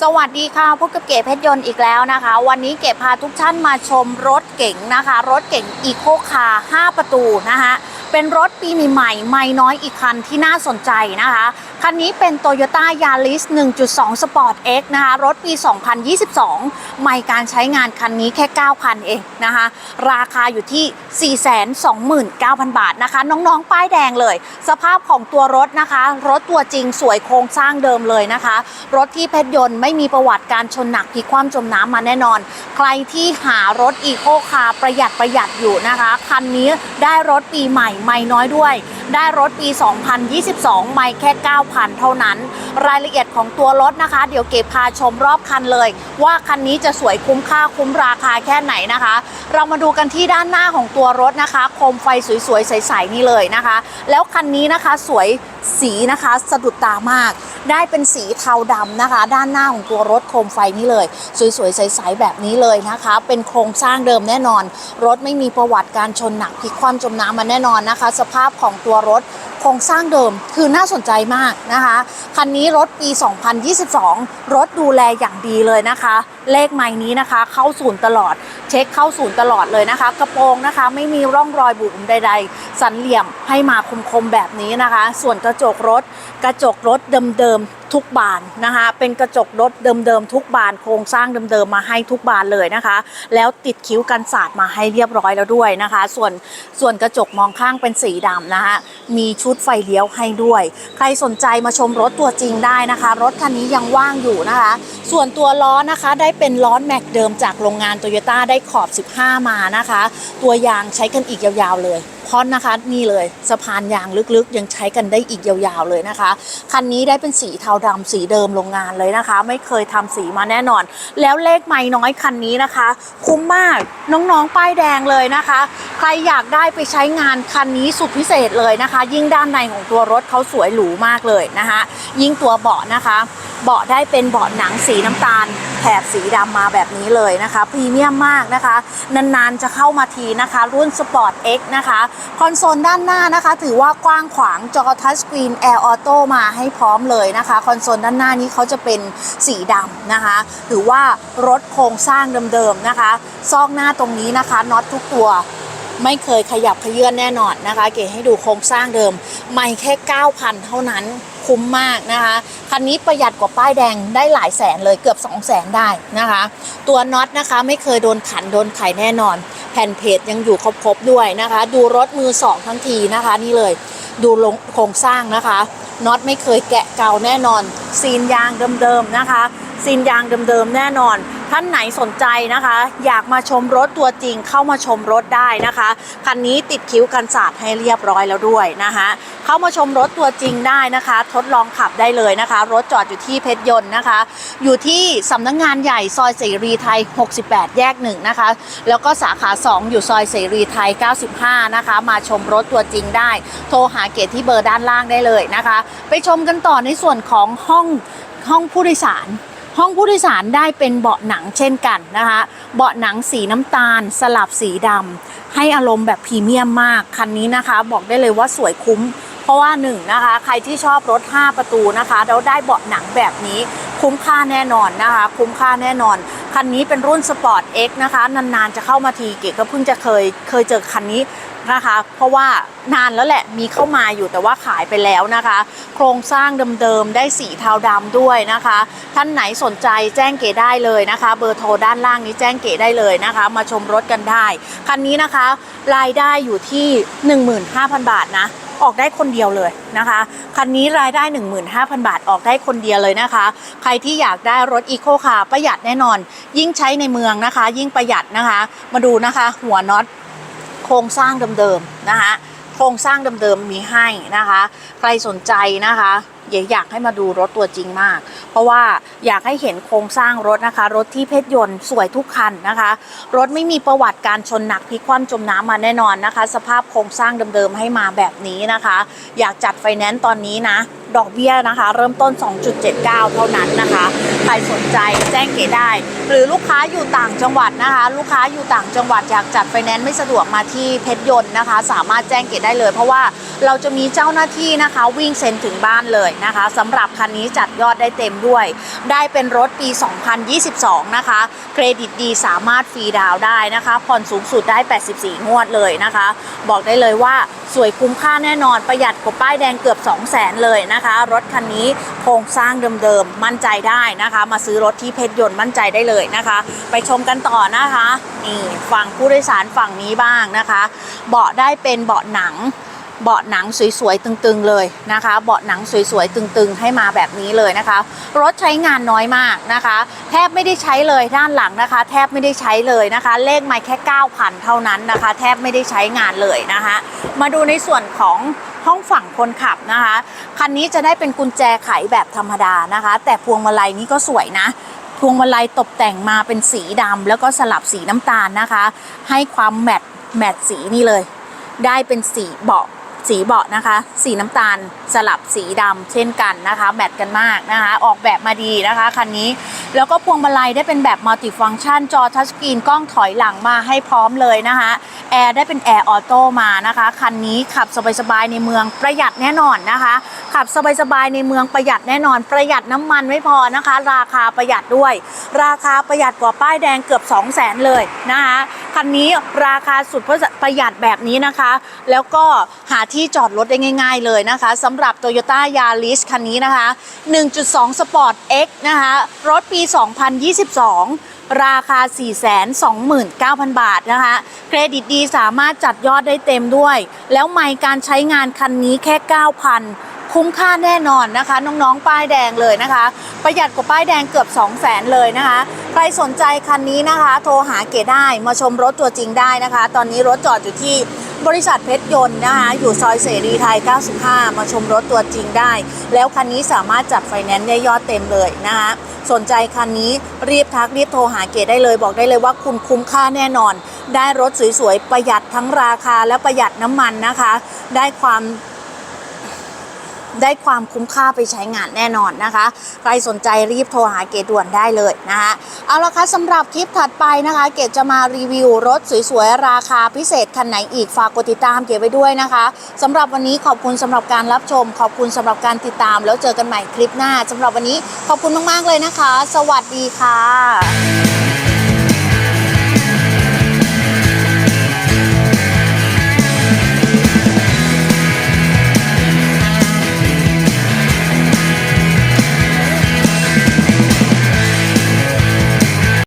สวัสดีค่ะพบกับเก๋เพชรยนต์อีกแล้วนะคะ วันนี้เก๋พาทุกท่านมาชมรถเก๋งนะคะ รถเก๋งอีโคคาร์5ประตูนะคะ เป็นรถปีใหม่ๆไม่น้อยอีกคันที่น่าสนใจนะคะ คันนี้เป็น Toyota Yaris 1.2 Sport X นะคะ รถปี 2022 ไม่การใช้งานคันนี้แค่9,000เองนะคะ ราคาอยู่ที่ 429,000 บาทนะคะ น้องๆ ป้ายแดงเลย สภาพของตัวรถนะคะ รถตัวจริงสวยโครงสร้างเดิมเลยนะคะ รถที่เพชรยนต์ไม่มีประวัติการชนหนักพลิกคว่ำจมน้ำมาแน่นอน ใครที่หารถอีโคคาร์ประหยัดประหยัดอยู่นะคะ คันนี้ได้รถปีใหม่ไม่น้อยด้วย ได้รถปี 2022 ไม่แค่ 9 9,000 เท่านั้น รายละเอียดของตัวรถนะคะ เดี๋ยวเก็บพาชมรอบคันเลย ว่าคันนี้จะสวยคุ้มค่าคุ้มราคาแค่ไหนนะคะ เรามาดูกันที่ด้านหน้าของตัวรถนะคะ โคมไฟสวยๆ ใสๆนี่เลยนะคะ แล้วคันนี้นะคะสวยสีนะคะสะดุดตามาก ได้เป็นสีเทาดำนะคะ ด้านหน้าของตัวรถโคมไฟนี่เลย สวยๆ ใสๆแบบนี้เลยนะคะ เป็นโครงสร้างเดิมแน่นอน รถไม่มีประวัติการชนหนักพลิกคว่ำจมน้ำมาแน่นอนนะคะ สภาพของตัวรถ โครงสร้างเดิมคือน่าสนใจมากนะคะ คันนี้รถปี 2022 รถดูแลอย่างดีเลยนะคะเลขไม้นี้นะคะ เข้าศูนย์ตลอด เช็คเข้าศูนย์ตลอดเลยนะคะ กระโปรงนะคะ ไม่มีร่องรอยบุ๋มใด ๆ สันเหลี่ยมให้มาคมๆแบบนี้นะคะ ส่วนกระจกรถ กระจกรถเดิมๆทุกบานนะคะ เป็นกระจกรถเดิมๆทุกบานโครงสร้างเดิมๆมาให้ทุกบานเลยนะคะ แล้วติดคิ้วกันสาดมาให้เรียบร้อยแล้วด้วยนะคะ ส่วนส่วนกระจกมองข้างเป็นสีดำนะคะมีชุดไฟเลี้ยวให้ด้วย ใครสนใจมาชมรถตัวจริงได้นะคะ รถคันนี้ยังว่างอยู่นะคะ ส่วนตัวล้อนะคะได้เป็นล้อแม็กเดิมจากโรงงานโตโยต้าได้ขอบ 15 มานะคะ ตัวยางใช้กันอีกยาวๆเลยเพราะนะคะนี่เลยสะพานยางลึกๆ ยังใช้กันได้อีกยาวๆเลยนะคะ คันนี้ได้เป็นสีเทาดำสีเดิมโรงงานเลยนะคะ ไม่เคยทำสีมาแน่นอน แล้วเลขไม่น้อยคันนี้นะคะ คุ้มมากน้องๆป้ายแดงเลยนะคะ ใครอยากได้ไปใช้งานคันนี้สุดพิเศษเลยนะคะ ยิ่งด้านในของตัวรถเขาสวยหรูมากเลยนะคะ ยิ่งตัวเบาะนะคะ เบาะได้เป็นเบาะหนังสีน้ำตาล แถบสีดำมาแบบนี้เลยนะคะพรีเมียมมากนะคะ นานๆจะเข้ามาทีนะคะ รุ่น Sport X นะคะ คอนโซลด้านหน้านะคะ ถือว่ากว้างขวางจอทัชสกรีนแอร์ออโต้มาให้พร้อมเลยนะคะ คอนโซลด้านหน้านี้เขาจะเป็นสีดำนะคะ ถือว่ารถโครงสร้างเดิมๆนะคะ ซอกหน้าตรงนี้นะคะน็อตทุกตัวไม่เคยขยับเขยื่อนแน่นอนนะคะ เก๋ให้ดูโครงสร้างเดิม ไม่แค่ 9,000 เท่านั้นคุ้มมากนะคะ คันนี้ประหยัดกว่าป้ายแดงได้หลายแสนเลยเกือบ 2 0 0แสนได้นะคะ ตัวน็อตนะคะไม่เคยโดนขันโดนไขแน่นอน แผ่นเพจยังอยู่ครบๆด้วยนะคะ ดูรถมือสองทั้งทีนะคะนี่เลยดูโครงสร้างนะคะน็อตไม่เคยแกะเก่าแน่นอน ซีนยางเดิมๆนะคะ ซีนยางเดิมๆแน่นอน ท่านไหนสนใจนะคะ อยากมาชมรถตัวจริงเข้ามาชมรถได้นะคะคันนี้ติดคิ้วกันสาดให้เรียบร้อยแล้วด้วยนะคะเข้ามาชมรถตัวจริงได้นะคะ ทดลองขับได้เลยนะคะ รถจอดอยู่ที่เพชรยนต์นะคะ อยู่ที่สำนักงงานใหญ่ซอยเสรีไทย 68 แยกหนึ่งนะคะ แล้วก็สาขา 2 อยู่ซอยเสรีไทย 95 นะคะ มาชมรถตัวจริงได้ โทรหาเกตที่เบอร์ด้านล่างได้เลยนะคะ ไปชมกันต่อในส่วนของห้องห้องผู้โดยสาร ห้องผู้โดยสารได้เป็นเบาะหนังเช่นกันนะคะ เบาะหนังสีน้ำตาล สลับสีดำให้อารมณ์แบบพรีเมียมมากคันนี้นะคะ บอกได้เลยว่าสวยคุ้ม เพราะว่าหนึ่งนะคะใครที่ชอบรถ 5 ประตูนะคะแล้วได้เบาะหนังแบบนี้คุ้มค่าแน่นอนนะคะ คุ้มค่าแน่นอนคันนี้เป็นรุ่น Sport X นะคะ นาน ๆ จะเข้ามาทีเก๋ก็เพิ่งจะเคยเคยเจอคันนี้ นะคะ เพราะว่านานแล้วแหละมีเข้ามาอยู่แต่ว่าขายไปแล้วนะคะ โครงสร้างเดิมๆได้สีเทาดำด้วยนะคะ ท่านไหนสนใจแจ้งเก๋ได้เลยนะคะ เบอร์โทรด้านล่างนี้แจ้งเก๋ได้เลยนะคะ มาชมรถกันได้ คันนี้นะคะ รายได้อยู่ที่ 15,000 บาทนะออกได้คนเดียวเลยนะคะ คันนี้รายได้ 15,000 บาทออกได้คนเดียวเลยนะคะ ใครที่อยากได้รถอีโคคาร์ประหยัดแน่นอน ยิ่งใช้ในเมืองนะคะ ยิ่งประหยัดนะคะ มาดูนะคะ หัวน็อต ครงสร้างเดิมๆนะคะโครงสร้างเดิมๆมีให้นะคะ ใครสนใจนะคะอยากอยากให้มาดูรถตัวจริงมาก เพราะว่าอยากให้เห็นโครงสร้างรถนะคะ รถที่เพชรยนต์สวยทุกคันนะคะ รถไม่มีประวัติการชนหนักพลิกคว่ำจมน้ำมาแน่นอนนะคะ สภาพโครงสร้างเดิมๆให้มาแบบนี้นะคะ อยากจัดไฟแนนซ์ตอนนี้นะ ดอกเบี้ยนะคะ เริ่มต้น 2.79 เท่านั้นนะคะ รสนใจแจ้งเก๋ได้ หรือลูกค้าอยู่ต่างจังหวัดนะคะ ลูกค้าอยู่ต่างจังหวัดอยากจัดไฟแนนซ์ไม่สะดวกมาที่เพชรยนต์นะคะ สามารถแจ้งเก๋ได้เลย เพราะว่า เราจะมีเจ้าหน้าที่นะคะวิ่งเซ็นถึงบ้านเลยนะคะสำหรับคันนี้จัดยอดได้เต็มด้วย ได้เป็นรถปี 2022 นะคะ เครดิตดีสามารถฟรีดาวได้นะคะผ่อนสูงสุดได้ 84 งวดเลยนะคะ บอกได้เลยว่าสวยคุ้มค่าแน่นอนประหยัดกว่าป้ายแดงเกือบ 2 0 0 0 0 0 เลยนะคะ รถคันนี้โครงสร้างเดิมๆ มั่นใจได้นะคะ มาซื้อรถที่เพชรยนต์มั่นใจได้เลยนะคะ ไปชมกันต่อนะคะนี่ฝั่งผู้โดยสารฝั่งนี้บ้างนะคะ เบาะได้เป็นเบาะหนัง เบาะหนังสวยๆตึงๆเลยนะคะ เบาะหนังสวยๆตึงๆ ให้มาแบบนี้เลยนะคะ รถใช้งานน้อยมากนะคะ แทบไม่ได้ใช้เลยด้านหลังนะคะ แทบไม่ได้ใช้เลยนะคะ เลขไม่แค่ 9,000 เท่านั้นนะคะ แทบไม่ได้ใช้งานเลยนะคะ มาดูในส่วนของห้องฝั่งคนขับนะคะ คันนี้จะได้เป็นกุญแจไขแบบธรรมดานะคะ แต่พวงมาลัยนี้ก็สวยนะพวงมาลัยตกแต่งมาเป็นสีดำแล้วก็สลับสีน้ำตาลนะคะ ให้ความแมทแมทสีนี่เลย ได้เป็นสีเบาะ สีเบาะนะคะ สีน้ำตาลสลับสีดำเช่นกันนะคะ แมทกันมากนะคะ ออกแบบมาดีนะคะคันนี้ แล้วก็พวงมาลัยได้เป็นแบบมัลติฟังก์ชันจอทัชสกรีนกล้องถอยหลังมาให้พร้อมเลยนะคะ แอร์ได้เป็นแอร์ออโต้มานะคะ คันนี้ขับสบายๆในเมืองประหยัดแน่นอนนะคะ ขับสบายๆในเมืองประหยัดแน่นอน ประหยัดน้ำมันไม่พอนะคะ ราคาประหยัดด้วย ราคาประหยัดกว่าป้ายแดงเกือบ 2 0 0 0 0 0เลยนะคะคันนี้ราคาสุดประหยัดแบบนี้นะคะ แล้วก็หาที่จอดรถได้ง่าย ๆ เลยนะคะสำหรับ Toyota Yaris คันนี้นะคะ 1.2 Sport X นะคะรถปี 2022 ราคา 429,000 บาทนะคะ เครดิตดีสามารถจัดยอดได้เต็มด้วย แล้วไม่การใช้งานคันนี้แค่ 9,000 คุ้มค่าแน่นอนนะคะ น้องๆ ป้ายแดงเลยนะคะ ประหยัดกว่าป้ายแดงเกือบ 2 0 0 0 0 0เลยนะคะ ใครสนใจคันนี้นะคะ โทรหาเก๋ได้มาชมรถตัวจริงได้นะคะ ตอนนี้รถจอดอยู่ที่บริษัทเพชรยนต์นะคะ อยู่ซอยเสรีไทย 95 มาชมรถตัวจริงได้ แล้วคันนี้สามารถจัดไฟแนนซ์ได้ยอดเต็มเลยนะคะ สนใจคันนี้รีบทักรีบโทรหาเก๋ได้เลย บอกได้เลยว่าคุณคุ้มค่าแน่นอน ได้รถสวยๆประหยัดทั้งราคาและประหยัดน้ำมันนะคะ ได้ความได้ความคุ้มค่าไปใช้งานแน่นอนนะคะ ใครสนใจรีบโทรหาเกดด่วนได้เลยนะคะเอาละคะสำหรับคลิปถัดไปนะคะ เกดจะมารีวิวรถสวยๆ ราคาพิเศษคันไหนอีกฝากกดติดตามเกดไว้ด้วยนะคะสำหรับวันนี้ขอบคุณสำหรับการรับชม ขอบคุณสำหรับการติดตาม แล้วเจอกันใหม่คลิปหน้าสำหรับวันนี้ขอบคุณมากๆเลยนะคะ สวัสดีค่ะ